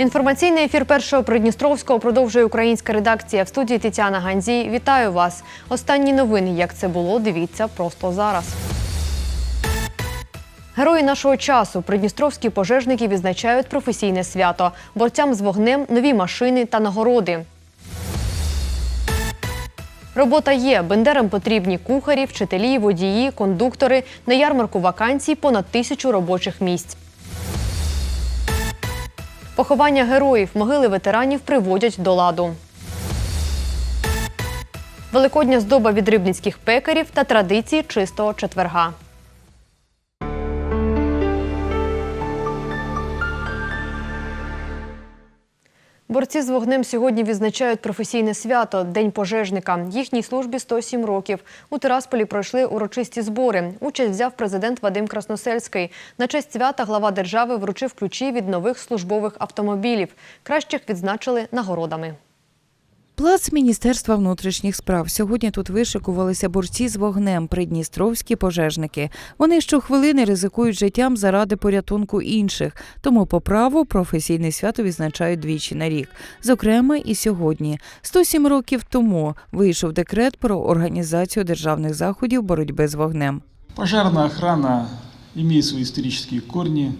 Інформаційний ефір першого Придністровського продовжує українська редакція в студії Тетяна Ганзій. Вітаю вас. Останні новини, як це було, дивіться просто зараз. Герої нашого часу придністровські пожежники відзначають професійне свято. Борцям з вогнем нові машини та нагороди. Робота є. Бендерам потрібні кухарі, вчителі, водії, кондуктори. На ярмарку вакансій понад тисячу робочих місць. Поховання героїв, могили ветеранів приводять до ладу. Великодня здоба від рибницьких пекарів та традиції чистого четверга. Борці з вогнем сьогодні відзначають професійне свято День пожежника. Їхній службі 107 років. У Тирасполі пройшли урочисті збори. Участь взяв президент Вадим Красносельський. На честь свята глава держави вручив ключі від нових службових автомобілів. Кращих відзначили нагородами. Плац Міністерства внутрішніх справ. Сьогодні тут вишикувалися борці з вогнем, придністровські пожежники. Вони щохвилини ризикують життям заради порятунку інших. Тому по праву професійне свято відзначають двічі на рік. Зокрема, і сьогодні. 107 років тому вийшов декрет про організацію державних заходів боротьби з вогнем. Пожарная охрана имеет свои исторические корни.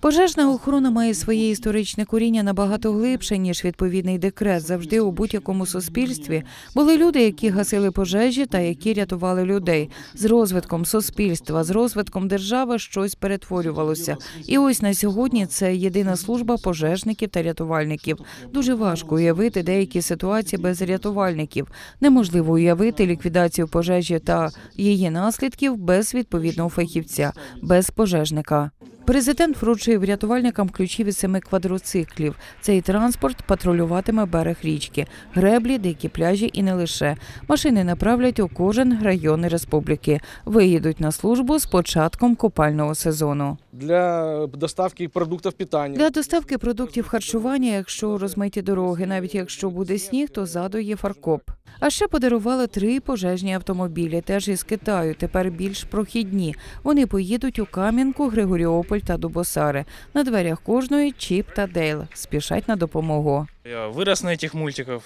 Пожежна охорона має своє історичне коріння набагато глибше, ніж відповідний декрет. Завжди у будь-якому суспільстві були люди, які гасили пожежі та які рятували людей. З розвитком суспільства, з розвитком держави щось перетворювалося. І ось на сьогодні це єдина служба пожежників та рятувальників. Дуже важко уявити деякі ситуації без рятувальників. Неможливо уявити ліквідацію пожежі та її наслідків без відповідного фахівця, без пожежника. Президент вручив рятувальникам ключі від семи квадроциклів. Цей транспорт патрулюватиме берег річки, греблі, дикі пляжі і не лише. Машини направлять у кожен район республіки. Виїдуть на службу з початком купального сезону. для доставки продуктов питания. Для доставки продуктів харчування, якщо розмиті дороги, навіть якщо буде сніг, то ззаду є фаркоп. А ще подарували три пожежні автомобілі, теж із Китаю, тепер більш прохідні. Вони поїдуть у Кам'янку, Григоріополь та Дубосари. На дверях кожної Чіп та Дейл спішать на допомогу. Я вырос на этих мультиках.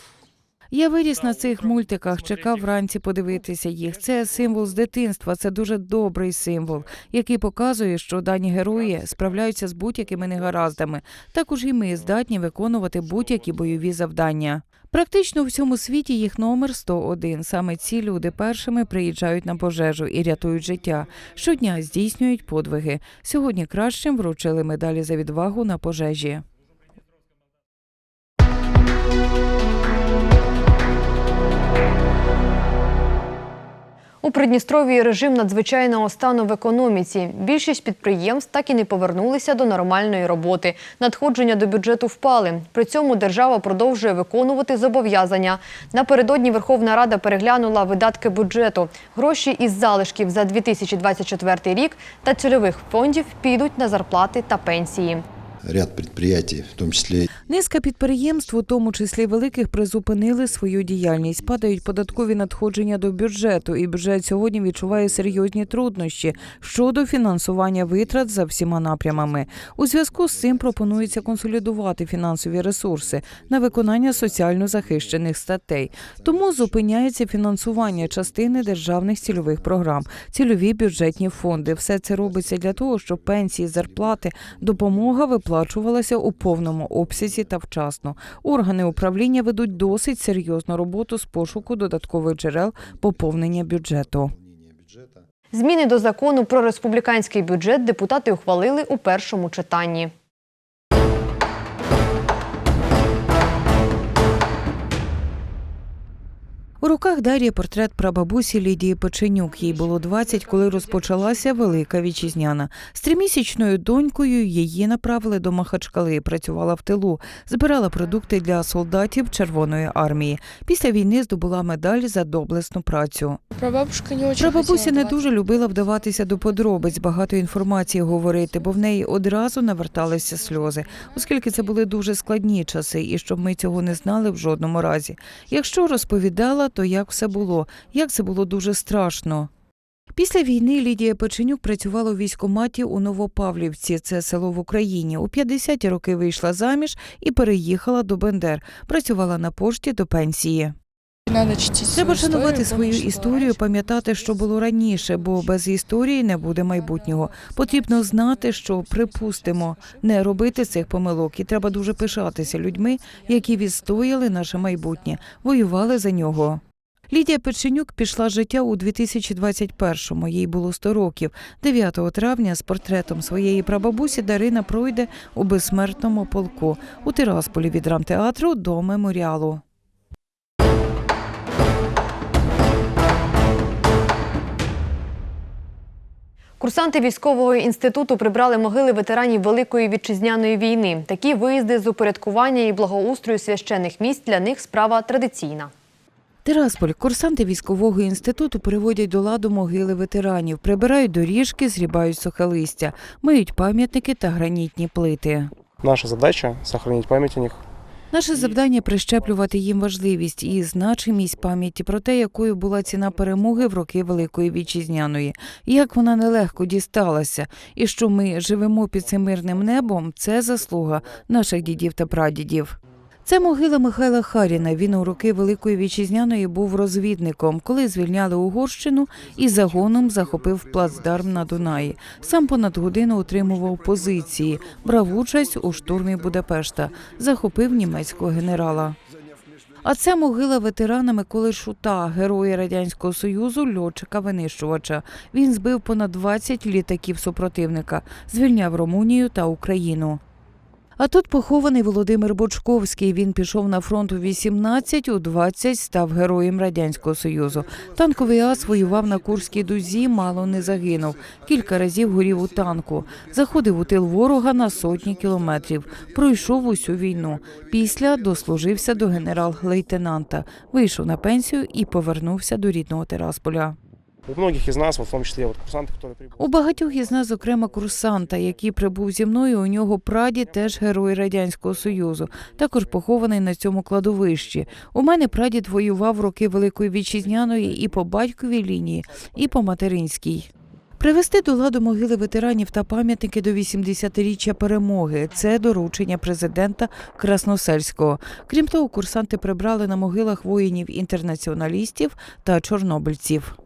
Я виріс на цих мультиках, чекав вранці подивитися їх. Це символ з дитинства. Це дуже добрий символ, який показує, що дані герої справляються з будь-якими негараздами. Також і ми здатні виконувати будь-які бойові завдання. Практично у всьому світі їх номер 101. Саме ці люди першими приїжджають на пожежу і рятують життя. Щодня здійснюють подвиги. Сьогодні кращим вручили медалі за відвагу на пожежі. У Придністров'ї режим надзвичайного стану в економіці. Більшість підприємств так і не повернулися до нормальної роботи. Надходження до бюджету впали. При цьому держава продовжує виконувати зобов'язання. Напередодні Верховна Рада переглянула видатки бюджету. Гроші із залишків за 2024 рік та цільових фондів підуть на зарплати та пенсії. Ряд предприятий, в том числе Низка підприємств, у тому числі великих, призупинили свою діяльність. Падають податкові надходження до бюджету, і бюджет сьогодні відчуває серйозні труднощі щодо фінансування витрат за всіма напрямами. У зв'язку з цим пропонується консолідувати фінансові ресурси на виконання соціально захищених статей. Тому зупиняється фінансування частини державних цільових програм, цільові бюджетні фонди. Все це робиться для того, щоб пенсії, зарплати, допомога виплачувалася у повному обсязі та вчасно. Органи управління ведуть досить серйозну роботу з пошуку додаткових джерел поповнення бюджету. Зміни до закону про республіканський бюджет депутати ухвалили у першому читанні. У руках Дар'ї портрет прабабусі Лідії Печенюк. Їй було 20, коли розпочалася велика вітчизняна. З тримісячною донькою її направили до Махачкали. Працювала в тилу, збирала продукти для солдатів Червоної армії. Після війни здобула медаль за доблесну працю. Прабабушка не Прабабуся не дуже любила вдаватися до подробиць, багато інформації говорити, бо в неї одразу наверталися сльози, оскільки це були дуже складні часи, і щоб ми цього не знали в жодному разі. Якщо розповідала, то як все було, як це було дуже страшно. Після війни Лідія Печенюк працювала у військкоматі у Новопавлівці. Це село в Україні. У 50-ті роки вийшла заміж і переїхала до Бендер. Працювала на пошті до пенсії. Треба шанувати свою історію, пам'ятати, що було раніше, бо без історії не буде майбутнього. Потрібно знати, що припустимо, не робити цих помилок, і треба дуже пишатися людьми, які відстояли наше майбутнє, воювали за нього. Лідія Печенюк пішла з життя у 2021-му. Їй було 100 років. 9 травня з портретом своєї прабабусі Дарина пройде у безсмертному полку у Тирасполі від драмтеатру до меморіалу. Курсанти військового інституту прибрали могили ветеранів Великої вітчизняної війни. Такі виїзди з упорядкування і благоустрою священних місць для них справа традиційна. Тирасполь курсанти військового інституту приводять до ладу могили ветеранів, прибирають доріжки, зрібають сухе листя, миють пам'ятники та гранітні плити. Наша задача сохранить память о них. Наше завдання прищеплювати їм важливість і значимість пам'яті про те, якою була ціна перемоги в роки Великої вітчизняної, як вона нелегко дісталася, і що ми живемо під цим мирним небом це заслуга наших дідів та прадідів. Це могила Михайла Харіна. Він у роки Великої вітчизняної був розвідником, коли звільняли Угорщину і загоном захопив плацдарм на Дунаї. Сам понад годину утримував позиції, брав участь у штурмі Будапешта, захопив німецького генерала. А це могила ветерана Миколи Шута, героя радянського союзу, льотчика винищувача. Він збив понад 20 літаків супротивника, звільняв Румунію та Україну. А тут похований Володимир Бочковський. Він пішов на фронт у 18, у 20 став героєм радянського союзу. Танковий ас воював на Курській дузі, мало не загинув. Кілька разів горів у танку. Заходив у тил ворога на сотні кілометрів. Пройшов усю війну. Після дослужився до генерал-лейтенанта. Вийшов на пенсію і повернувся до рідного Тирасполя. У многих из нас, вот в том числе вот курсанты, которые прибыли. У багатьох із нас, зокрема курсанта, який прибув зі мною, у нього прадід теж герой радянського союзу, також похований на цьому кладовищі. У мене прадід воював в роки Великої вітчизняної і по батьковій лінії, і по материнській. Привести до ладу могили ветеранів та пам'ятники до 80-річчя перемоги це доручення президента Красносельського. Крім того, курсанти прибрали на могилах воїнів-інтернаціоналістів та чорнобильців.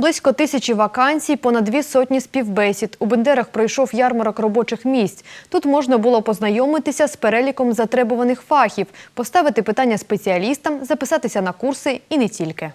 Близько тисячі вакансій, понад дві сотні співбесід. У Бендерах пройшов ярмарок робочих місць. Тут можна було познайомитися з переліком затребуваних фахів, поставити питання спеціалістам, записатися на курси і не тільки.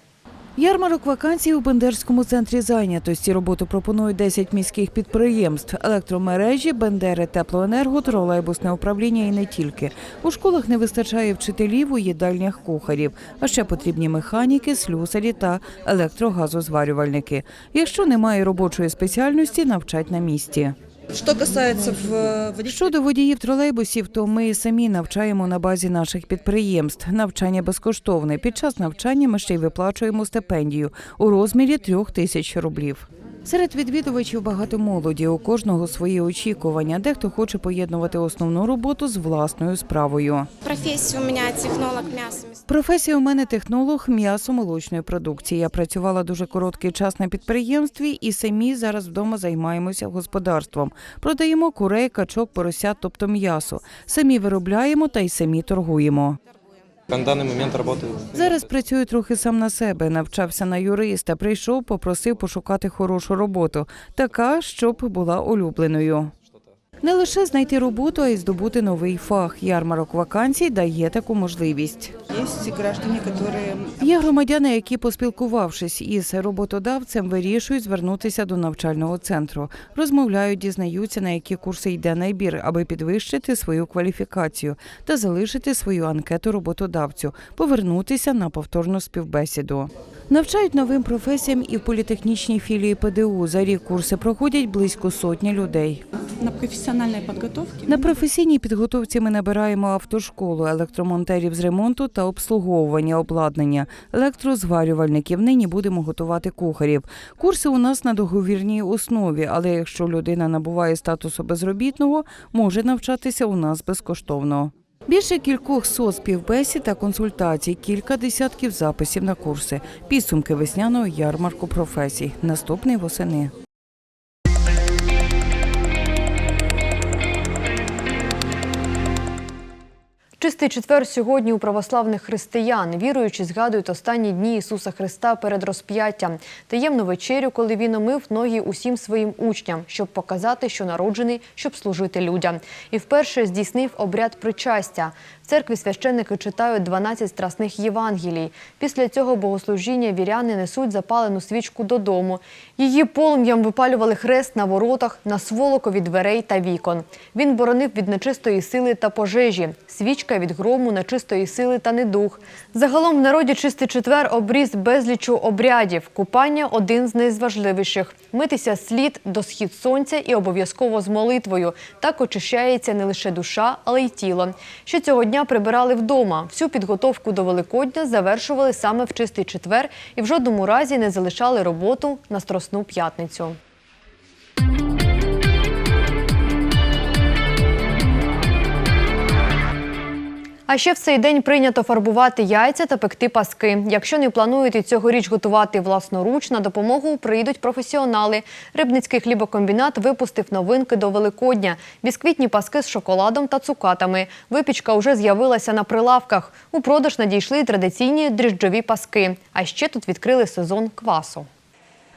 Ярмарок вакансій у Бендерському центрі зайнятості. Роботу пропонують 10 міських підприємств: електромережі, Бендери, теплоенерго, тролейбусне управління і не тільки. У школах не вистачає вчителів, у їдальнях кухарів, а ще потрібні механіки, слюсарі та електрогазозварювальники. Якщо немає робочої спеціальності, навчать на місці. Что касається в Щодо водіїв тролейбусів, то ми самі навчаємо на базі наших підприємств. Навчання безкоштовне. Під час навчання ми ще й виплачуємо стипендію у розмірі трьох тисяч рублів. Серед відвідувачів багато молоді. У кожного свої очікування. Дехто хоче поєднувати основну роботу з власною справою. Профессия у меня технолог мяса. Професія у мене технолог м'ясо-молочної продукції. Я працювала дуже короткий час на підприємстві і самі зараз вдома займаємося господарством. Продаємо курей, качок, поросят, тобто м'ясо. Самі виробляємо та й самі торгуємо. На даний момент роботи Зараз працюю трохи сам на себе. Навчався на юриста. Прийшов, попросив пошукати хорошу роботу, така, щоб була улюбленою. Не лише знайти роботу, а й здобути новий фах. Ярмарок вакансій дає таку можливість. Є громадяни, які, поспілкувавшись із роботодавцем, вирішують звернутися до навчального центру. Розмовляють, дізнаються, на які курси йде найбір, аби підвищити свою кваліфікацію та залишити свою анкету роботодавцю, повернутися на повторну співбесіду. Навчають новим професіям і в політехнічній філії ПДУ. За рік курси проходять близько сотні людей. на профессиональной подготовке. На професійній підготовці ми набираємо автошколу, електромонтерів з ремонту та обслуговування обладнання, електрозварювальників. Нині будемо готувати кухарів. Курси у нас на договірній основі, але якщо людина набуває статусу безробітного, може навчатися у нас безкоштовно. Більше кількох соцпівбесід та консультацій, кілька десятків записів на курси, підсумки весняного ярмарку професій. Наступний восени. Чистий четвер сьогодні у православних християн. Віруючі згадують останні дні Ісуса Христа перед розп'яттям, таємну вечерю, коли він омив ноги усім своїм учням, щоб показати, що народжений, щоб служити людям. І вперше здійснив обряд причастя. В церкві священники читають 12 страсних Євангелій. Після цього богослужіння віряни несуть запалену свічку додому. Її полум'ям випалювали хрест на воротах, на сволокові дверей та вікон. Він боронив від нечистої сили та пожежі, свічка від грому нечистої сили та недух. Загалом в народі чистий четвер обріз безлічу обрядів. Купання – один з найважливіших. Митися слід до схід сонця і обов'язково з молитвою. Так очищається не лише душа, але й тіло. Ще цього дня прибирали вдома. Всю підготовку до Великодня завершували саме в чистий четвер і в жодному разі не залишали роботу на Страсну п'ятницю. А ще в цей день прийнято фарбувати яйця та пекти паски. Якщо не плануєте цьогоріч готувати власноруч, на допомогу прийдуть професіонали. Рибницький хлібокомбінат випустив новинки до Великодня. Бісквітні паски з шоколадом та цукатами. Випічка вже з'явилася на прилавках. У продаж надійшли традиційні дріжджові паски. А ще тут відкрили сезон квасу.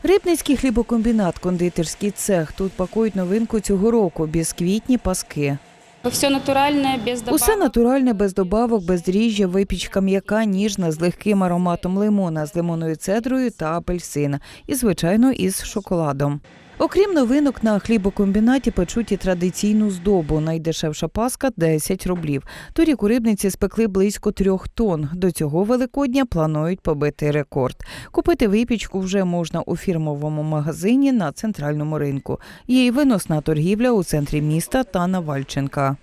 Рибницький хлібокомбінат, кондитерський цех. Тут пакують новинку цього року бісквітні паски. Все натуральне, без добавок. Усе натуральне, без добавок, без дріжджя, випічка м'яка, ніжна, з легким ароматом лимона, з лимонною цедрою та апельсина. І, звичайно, із шоколадом. Окрім новинок, на хлібокомбінаті печуть і традиційну здобу. Найдешевша паска – 10 рублів. Торік у рибниці спекли близько трьох тонн. До цього Великодня планують побити рекорд. Купити випічку вже можна у фірмовому магазині на центральному ринку. Й виносна торгівля у центрі міста та на Вальченка.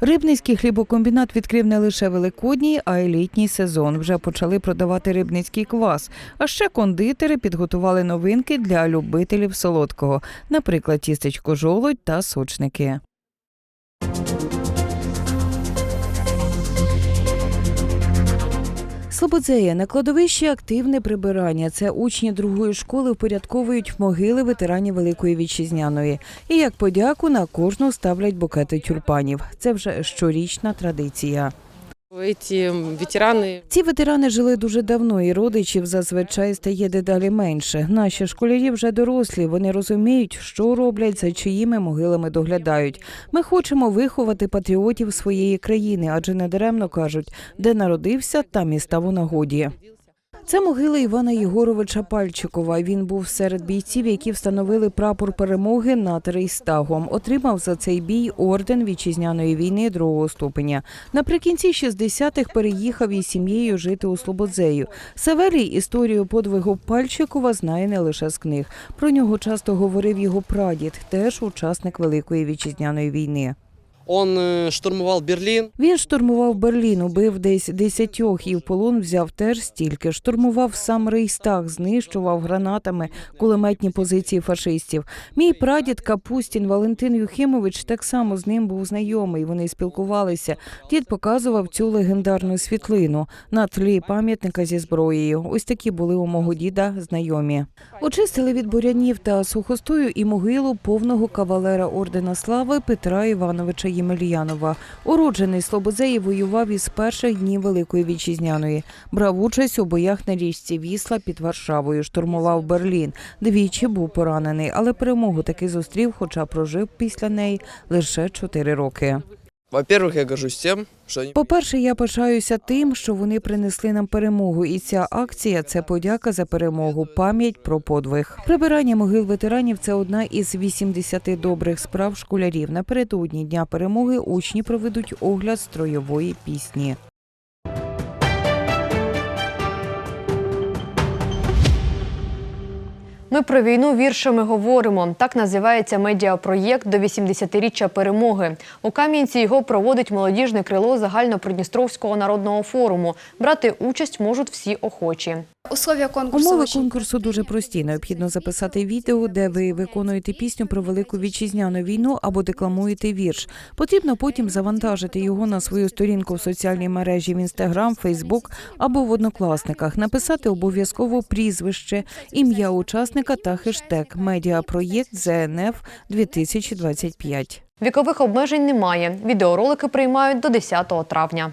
Рибницький хлібокомбінат відкрив не лише великодній, а й літній сезон. Вже почали продавати рибницький квас. А ще кондитери підготували новинки для любителів солодкого, наприклад, тістечко жолудь та сочники. Слободзея на кладовищі активне прибирання. Це учні другої школи впорядковують могили ветеранів Великої Вітчизняної. І як подяку на кожну ставлять букети тюльпанів. Це вже щорічна традиція. Эти ветерани Ці ветерани жили дуже давно, і родичів зазвичай стає дедалі менше. Наші школярі вже дорослі. Вони розуміють, що роблять, за чиїми могилами доглядають. Ми хочемо виховати патріотів своєї країни, адже недаремно кажуть, де народився, там і став у нагоді. Це могила Івана Єгоровича Пальчикова. Він був серед бійців, які встановили прапор перемоги над Рейстагом. Отримав за цей бій орден вітчизняної війни другого ступеня. Наприкінці 60-х переїхав із сім'єю жити у Слободзею. Савелій історію подвигу Пальчикова знає не лише з книг. Про нього часто говорив його прадід, теж учасник Великої вітчизняної війни. Он э, штурмовал Берлин. Він штурмував Берлін, убив десь десятьох і в полон взяв теж стільки. Штурмував сам Рейстаг, знищував гранатами кулеметні позиції фашистів. Мій прадід Капустін Валентин Юхимович так само з ним був знайомий. Вони спілкувалися. Дід показував цю легендарну світлину на тлі пам'ятника зі зброєю. Ось такі були у мого діда знайомі. Очистили від бурянів та сухостою і могилу повного кавалера ордена слави Петра Івановича Ємельянова. Уроджений Слободзеї воював із перших днів Великої Вітчизняної. Брав участь у боях на річці Вісла під Варшавою, штурмував Берлін. Двічі був поранений, але перемогу таки зустрів, хоча прожив після неї лише чотири роки. Во-первых, я горжусь тем, что они По-перше, я пишаюся тим, що вони принесли нам перемогу, і ця акція це подяка за перемогу, пам'ять про подвиг. Прибирання могил ветеранів це одна із 80 добрих справ школярів. Напередодні дня перемоги учні проведуть огляд строєвої пісні. Ми про війну віршами говоримо. Так називається медіапроєкт до 80-річчя перемоги. У Кам'янці його проводить молодіжне крило загальнопридністровського народного форуму. Брати участь можуть всі охочі. Условия конкурсу Умови конкурсу дуже прості. Необхідно записати відео, де ви виконуєте пісню про велику вітчизняну війну або декламуєте вірш. Потрібно потім завантажити його на свою сторінку в соціальній мережі в Інстаграм, Фейсбук або в однокласниках. Написати обов'язково прізвище, ім'я учасника та хештег медіапроєкт ЗНФ 2025. Вікових обмежень немає. Відеоролики приймають до 10 травня.